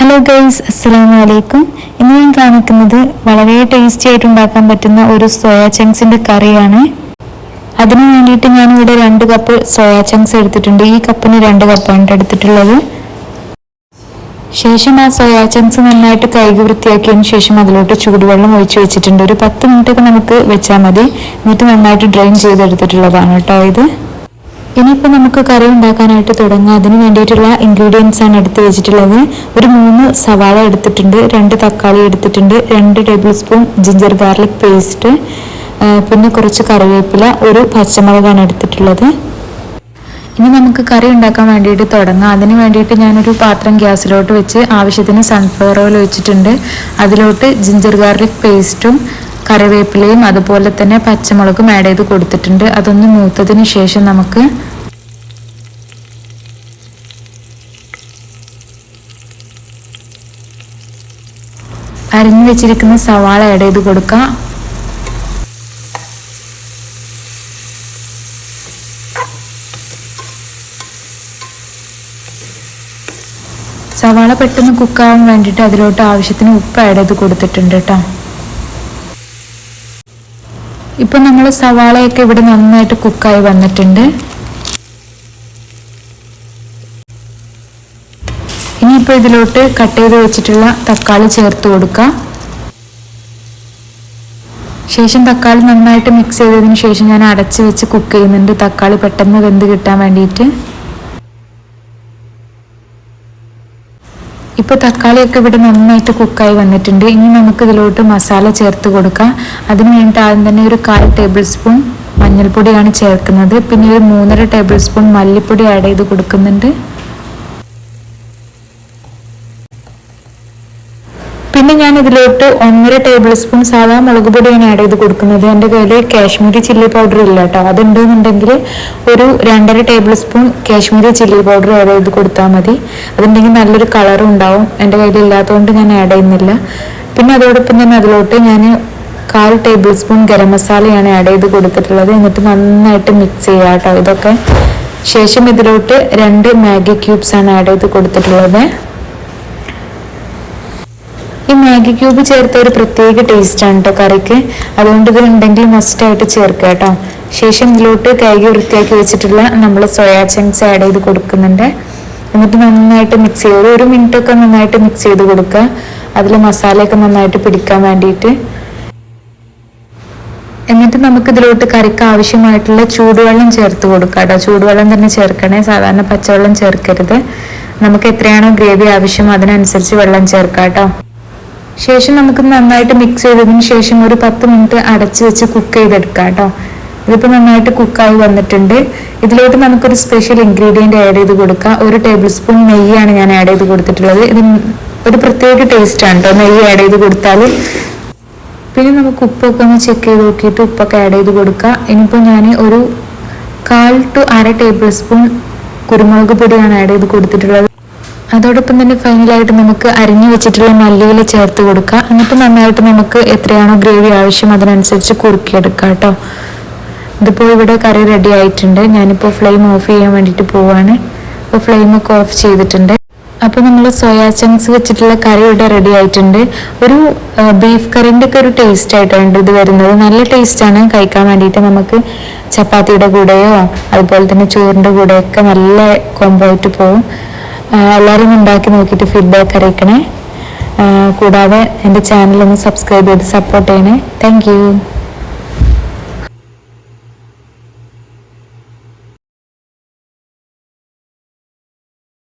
Hello guys അസ്സലാമു അലൈക്കും ഇന്ന് ഞാൻ കാണിക്കുന്നത് വളരെ ടേസ്റ്റി ആയിട്ട് ഉണ്ടാക്കാൻ പറ്റുന്ന ഒരു സോയ ചങ്ക്സിന്റെ കറിയാണ്. അതിന് വേണ്ടിയിട്ട് ഞാൻ ഇവിടെ രണ്ട് കപ്പ് സോയ ചങ്ക്സ് എടുത്തിട്ടുണ്ട്. ഈ കപ്പിന് രണ്ട് കപ്പാണ് എടുത്തിട്ടുള്ളത്. ശേഷം ആ സോയാ ചങ്ക്സ് നന്നായിട്ട് കഴുകി വൃത്തിയാക്കിയതിന് ശേഷം അതിലോട്ട് ചൂടുവെള്ളം ഒഴിച്ചു വെച്ചിട്ടുണ്ട്. ഒരു പത്ത് മിനിറ്റ് ഒക്കെ നമുക്ക് വെച്ചാൽ മതി. എന്നിട്ട് നന്നായിട്ട് ഡ്രെയിൻ ചെയ്തെടുത്തിട്ടുള്ളതാണ് കേട്ടോ ഇത്. ഇനിയിപ്പോൾ നമുക്ക് കറി ഉണ്ടാക്കാനായിട്ട് തുടങ്ങാം. അതിന് വേണ്ടിയിട്ടുള്ള ഇൻഗ്രീഡിയൻസ് ആണ് എടുത്ത് വെച്ചിട്ടുള്ളത്. ഒരു മൂന്ന് സവാള എടുത്തിട്ടുണ്ട് രണ്ട് തക്കാളി എടുത്തിട്ടുണ്ട് രണ്ട് table spoon ginger garlic paste പിന്നെ കുറച്ച് കറിവേപ്പില ഒരു പച്ചമുളകാണ് എടുത്തിട്ടുള്ളത്. ഇനി നമുക്ക് കറി ഉണ്ടാക്കാൻ വേണ്ടിയിട്ട് തുടങ്ങാം. അതിന് വേണ്ടിയിട്ട് ഞാനൊരു പാത്രം ഗ്യാസിലോട്ട് വെച്ച് ആവശ്യത്തിന് സൺഫ്ലവർ ഓയിൽ വെച്ചിട്ടുണ്ട് അതിലോട്ട് ജിഞ്ചർ ഗാർലിക് പേസ്റ്റും കറിവേപ്പിലയും അതുപോലെ തന്നെ പച്ചമുളകും ആഡ് ചെയ്ത് കൊടുത്തിട്ടുണ്ട്. അതൊന്ന് മൂത്തതിന് ശേഷം നമുക്ക് അരിഞ്ഞു വെച്ചിരിക്കുന്ന സവാള ആഡ് ചെയ്ത് കൊടുക്കാം. സവാള പെട്ടെന്ന് കുക്കാവാൻ വേണ്ടിയിട്ട് അതിലോട്ട് ആവശ്യത്തിന് ഉപ്പ് ആഡ് ചെയ്ത് കൊടുത്തിട്ടുണ്ട് കേട്ടോ ഇപ്പൊ നമ്മൾ സവാളയൊക്കെ ഇവിടെ നന്നായിട്ട് കുക്കായി വന്നിട്ടുണ്ട്. ഇനിയിപ്പോൾ ഇതിലോട്ട് കട്ട് ചെയ്ത് വെച്ചിട്ടുള്ള തക്കാളി ചേർത്ത് കൊടുക്കാം. ശേഷം തക്കാളി നന്നായിട്ട് മിക്സ് ചെയ്തതിന് ശേഷം ഞാൻ അടച്ച് വെച്ച് കുക്ക് ചെയ്യുന്നുണ്ട്. തക്കാളി പെട്ടെന്ന് വെന്ത് കിട്ടാൻ വേണ്ടിയിട്ട്. ഇപ്പോൾ തക്കാളിയൊക്കെ ഇവിടെ നന്നായിട്ട് കുക്കായി വന്നിട്ടുണ്ട്. ഇനി നമുക്ക് ഇതിലോട്ട് മസാല ചേർത്ത് കൊടുക്കാം. അതിന് വേണ്ടിയിട്ട് ആദ്യം തന്നെ ഒരു കാൽ ടേബിൾ സ്പൂൺ മഞ്ഞൾപ്പൊടിയാണ് ചേർക്കുന്നത്. പിന്നെ ഒരു മൂന്നര ടേബിൾ സ്പൂൺ മല്ലിപ്പൊടി ആഡ് ചെയ്ത് കൊടുക്കുന്നുണ്ട്. പിന്നെ ഞാൻ ഇതിലോട്ട് ഒന്നര ടേബിൾ സ്പൂൺ സാധാ മുളക് പൊടിയാണ് ആഡ് ചെയ്ത് കൊടുക്കുന്നത്. എന്റെ കയ്യിൽ കാശ്മീരി ചില്ലി പൗഡർ ഇല്ല കേട്ടോ. അതുണ്ടെന്നുണ്ടെങ്കിൽ ഒരു രണ്ടര table spoon Kashmiri chilli powder add ചെയ്ത് കൊടുത്താൽ മതി. അതുണ്ടെങ്കിൽ നല്ലൊരു കളറും ഉണ്ടാവും. എന്റെ കയ്യിൽ ഇല്ലാത്തതുകൊണ്ട് ഞാൻ ആഡ് ചെയ്യുന്നില്ല. പിന്നെ അതോടൊപ്പം തന്നെ അതിലോട്ട് ഞാൻ കാൽ ടേബിൾ സ്പൂൺ ഗരം മസാലയാണ് ആഡ് ചെയ്ത് കൊടുത്തിട്ടുള്ളത്. എന്നിട്ട് നന്നായിട്ട് മിക്സ് ചെയ്യുക കേട്ടോ. ഇതൊക്കെ ശേഷം ഇതിലോട്ട് രണ്ട് മാഗി ക്യൂബ്സ് ആണ് ആഡ് ചെയ്ത് കൊടുത്തിട്ടുള്ളത്. മാഗി ക്യൂബ് ചേർത്ത ഒരു പ്രത്യേക ടേസ്റ്റ് ആണ് കേട്ടോ കറിക്ക്. അതുകൊണ്ട് ഇത് ഉണ്ടെങ്കിൽ മസ്റ്റ് ആയിട്ട് ചേർക്കുക കേട്ടോ ശേഷം ഇതിലോട്ട് കൈകി വൃത്തിയാക്കി വെച്ചിട്ടുള്ള നമ്മൾ സോയാ ചങ്ക്സ് ആഡ് ചെയ്ത് കൊടുക്കുന്നുണ്ട്. എന്നിട്ട് നന്നായിട്ട് മിക്സ് ചെയ്ത് ഒരു മിനിറ്റ് ഒക്കെ നന്നായിട്ട് മിക്സ് ചെയ്ത് കൊടുക്കുക. അതിൽ മസാലയൊക്കെ നന്നായിട്ട് പിടിക്കാൻ വേണ്ടിയിട്ട്. എന്നിട്ട് നമുക്ക് ഇതിലോട്ട് കറിക്ക് ആവശ്യമായിട്ടുള്ള ചൂടുവെള്ളം ചേർത്ത് കൊടുക്കാം കേട്ടോ ചൂടുവെള്ളം തന്നെ ചേർക്കണേ. സാധാരണ പച്ചവെള്ളം ചേർക്കരുത്. നമുക്ക് എത്രയാണോ ഗ്രേവി ആവശ്യം അതിനനുസരിച്ച് വെള്ളം ചേർക്കാം കേട്ടോ ശേഷം നമുക്ക് നന്നായിട്ട് മിക്സ് ചെയ്തതിന് ശേഷം ഒരു പത്ത് മിനിറ്റ് അടച്ച് വെച്ച് കുക്ക് ചെയ്തെടുക്കാം കേട്ടോ. ഇതിപ്പോൾ നന്നായിട്ട് കുക്കായി വന്നിട്ടുണ്ട്. ഇതിലോട്ട് നമുക്കൊരു സ്പെഷ്യൽ ഇൻഗ്രീഡിയന്റ് ആഡ് ചെയ്ത് കൊടുക്കാം. ഒരു ടേബിൾ സ്പൂൺ നെയ്യാണ് ഞാൻ ആഡ് ചെയ്ത് കൊടുത്തിട്ടുള്ളത്. ഇത് ഒരു പ്രത്യേക ടേസ്റ്റാണ് കേട്ടോ. നെയ്യ് ആഡ് ചെയ്ത് കൊടുത്താൽ പിന്നെ നമുക്ക് ഉപ്പൊക്കെ ഒന്ന് ചെക്ക് ചെയ്ത് നോക്കിയിട്ട് ഉപ്പൊക്കെ ആഡ് ചെയ്ത് കൊടുക്കാം. ഇനിയിപ്പോൾ ഞാൻ ഒരു കാൽ ടു അര ടേബിൾ സ്പൂൺ കുരുമുളക് പൊടിയാണ് ആഡ് ചെയ്ത് കൊടുത്തിട്ടുള്ളത്. അതോടൊപ്പം തന്നെ ഫൈനലായിട്ട് നമുക്ക് അരിഞ്ഞു വെച്ചിട്ടുള്ള മല്ലിയില ചേർത്ത് കൊടുക്കുക. എന്നിട്ട് നന്നായിട്ട് നമുക്ക് എത്രയാണോ ഗ്രേവി ആവശ്യം അതിനനുസരിച്ച് കുറുക്കിയെടുക്കാം കേട്ടോ. ഇതിപ്പോൾ ഇവിടെ കറി റെഡി ആയിട്ടുണ്ട്. ഞാനിപ്പോൾ ഫ്ലെയിം ഓഫ് ചെയ്യാൻ വേണ്ടിയിട്ട് പോവാണ്. അപ്പോൾ ഫ്ലെയിമൊക്കെ ഓഫ് ചെയ്തിട്ടുണ്ട്. അപ്പോൾ നമ്മൾ സോയാ ചങ്ക്സ് വെച്ചിട്ടുള്ള കറി ഇവിടെ റെഡി ആയിട്ടുണ്ട്. ഒരു ബീഫ് കറിന്റെ ഒക്കെ ഒരു ടേസ്റ്റ് ആയിട്ടുണ്ട് ഇത് വരുന്നത്. നല്ല ടേസ്റ്റാണ് കഴിക്കാൻ വേണ്ടിയിട്ട് നമുക്ക് ചപ്പാത്തിയുടെ കൂടെയോ അതുപോലെ തന്നെ ചോറിന്റെ കൂടെയൊക്കെ നല്ല കോംബോ ആയിട്ട് പോകും എല്ലാവരും ഉണ്ടാക്കി നോക്കിയിട്ട് ഫീഡ്ബാക്ക് അറിയിക്കണേ. കൂടാതെ എന്റെ ചാനൽ ഒന്ന് സബ്സ്ക്രൈബ് ചെയ്ത് സപ്പോർട്ട് ചെയ്യണേ. താങ്ക്